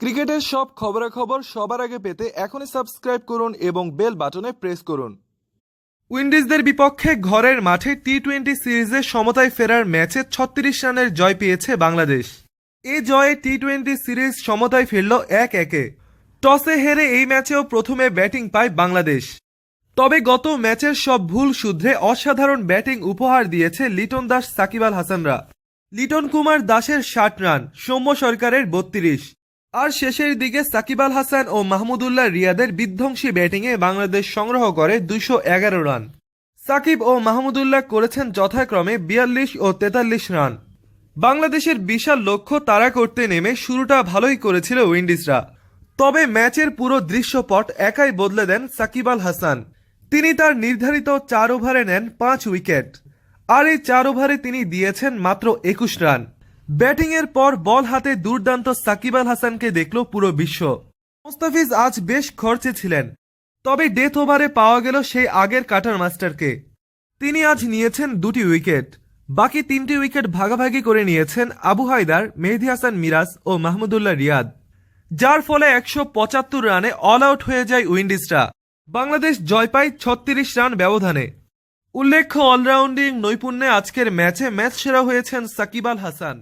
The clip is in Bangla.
ক্রিকেটের সব খবরাখবর সবার আগে পেতে এখনই সাবস্ক্রাইব করুন এবং বেল বাটনে প্রেস করুন। উইন্ডিজদের বিপক্ষে ঘরের মাঠে টি টোয়েন্টি সিরিজে সমতায় ফেরার ম্যাচে ছত্রিশ রানের জয় পেয়েছে বাংলাদেশ। এ জয়ে টি টোয়েন্টি সিরিজ সমতায় ফিরল এক একে। টসে হেরে এই ম্যাচেও প্রথমে ব্যাটিং পায় বাংলাদেশ। তবে গত ম্যাচের সব ভুল শুধরে অসাধারণ ব্যাটিং উপহার দিয়েছে লিটন দাস, সাকিব আল হাসানরা। লিটন কুমার দাসের ষাট রান, সৌম্য সরকারের বত্রিশ। আর শেষের দিকে সাকিব আল হাসান ও মাহমুদুল্লাহ রিয়াদের বিধ্বংসী ব্যাটিংয়ে বাংলাদেশ সংগ্রহ করে দুশো এগারো রান। সাকিব ও মাহমুদুল্লাহ করেছেন যথাক্রমে বিয়াল্লিশ ও তেতাল্লিশ রান। বাংলাদেশের বিশাল লক্ষ্য তাড়া করতে নেমে শুরুটা ভালোই করেছিল উইন্ডিজরা। তবে ম্যাচের পুরো দৃশ্যপট একাই বদলে দেন সাকিব আল হাসান। তিনি তার নির্ধারিত চার ওভারে নেন পাঁচ উইকেট। আর এই চার ওভারে তিনি দিয়েছেন মাত্র একুশ রান। ব্যাটিংয়ের পর বল হাতে দুর্দান্ত সাকিব আল হাসানকে দেখল পুরো বিশ্ব। মোস্তাফিজ আজ বেশ খরচে ছিলেন, তবে ডেথ ওভারে পাওয়া গেল সেই আগের কাটার মাস্টারকে। তিনি আজ নিয়েছেন দুটি উইকেট, বাকি তিনটি উইকেট ভাগাভাগি করে নিয়েছেন আবু হায়দার, মেহেদি হাসান মিরাজ ও মাহমুদুল্লাহ রিয়াদ, যার ফলে একশো পঁচাত্তর রানে অল আউট হয়ে যায় উইন্ডিজরা বাংলাদেশ জয় পায় ছত্রিশ রান ব্যবধানে। উল্লেখ্য, অলরাউন্ডিং নৈপুণ্যে আজকের ম্যাচে ম্যাচ সেরা হয়েছেন সাকিব আল হাসান।